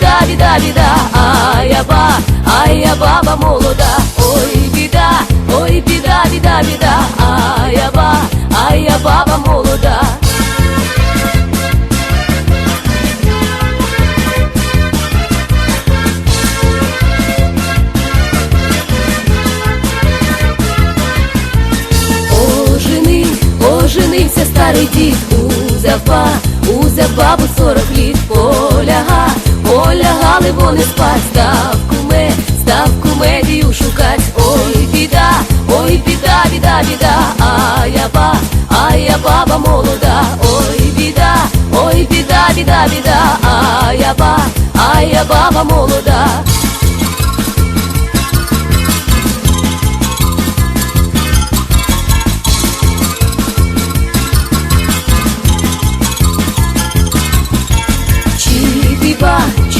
біда, беда, беда, а я ба, а я баба молода, ой, беда, ой, беда, беда, беда, а я ба, а я баба молода. Женився старий дід у запа, у забабу сорок лет поляга. Полягали вони спать, став куме, став кумедію шукать, ой, біда, ой, біда, біда, біда, а я ба, а я баба молода, ой, біда, ой, біда, біда, біда, а я ба, а я баба молода.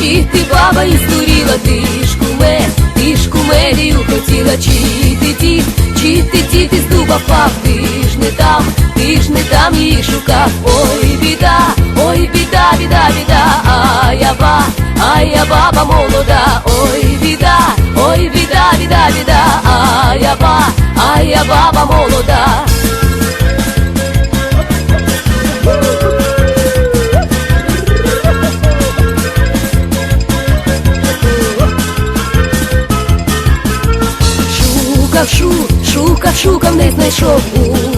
Ба, ти баба і здуріла, ти ж куме, ти ж кумедію хотіла, чи ти дід, чи ти дід із дуба впав, ти ж не там, ти ж не там її шукав, ой, біда, ой, біда, біда, біда, а я ба, а я баба молода, ой, біда, ой, біда, біда, біда, а я ба, а я баба знайшов,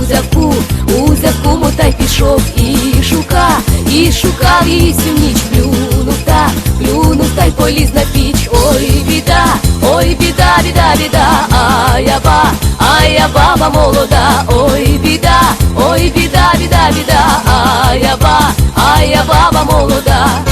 узяв ку, узяв куму та й пішов, і шука, і шукав її всю ніч, плюнув та, плюнув та й поліз на піч, ой, біда, ой, біда, біда, біда, а я ба, а я баба молода, ой, біда, ой, біда, біда, біда, а я ба, а я баба молода.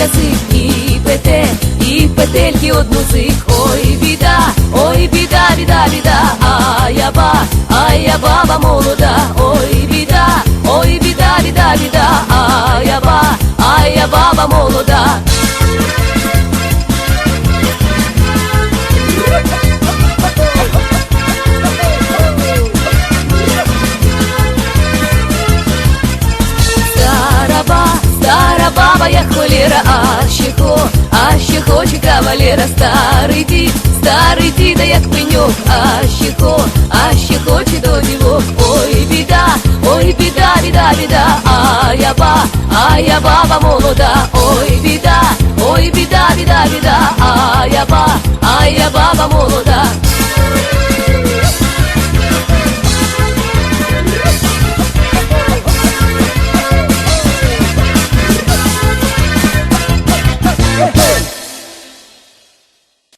Язик і пете, і петельки од музик. ой, біда, ой, біда, біда, біда, а я ба, а я баба молода, ой, біда, ой, біда, біда, біда, а я ба, а я баба молода. Стара баба, а ще хо, а ще хоче кавалера, старий дід, старий діда, як пеньок, а ще хо, а ще хоче до дівок, ой, біда, ой, біда, біда, біда, а я ба, а я баба молода, ой, біда, ой, біда, біда, біда, а я ба, а я баба молода.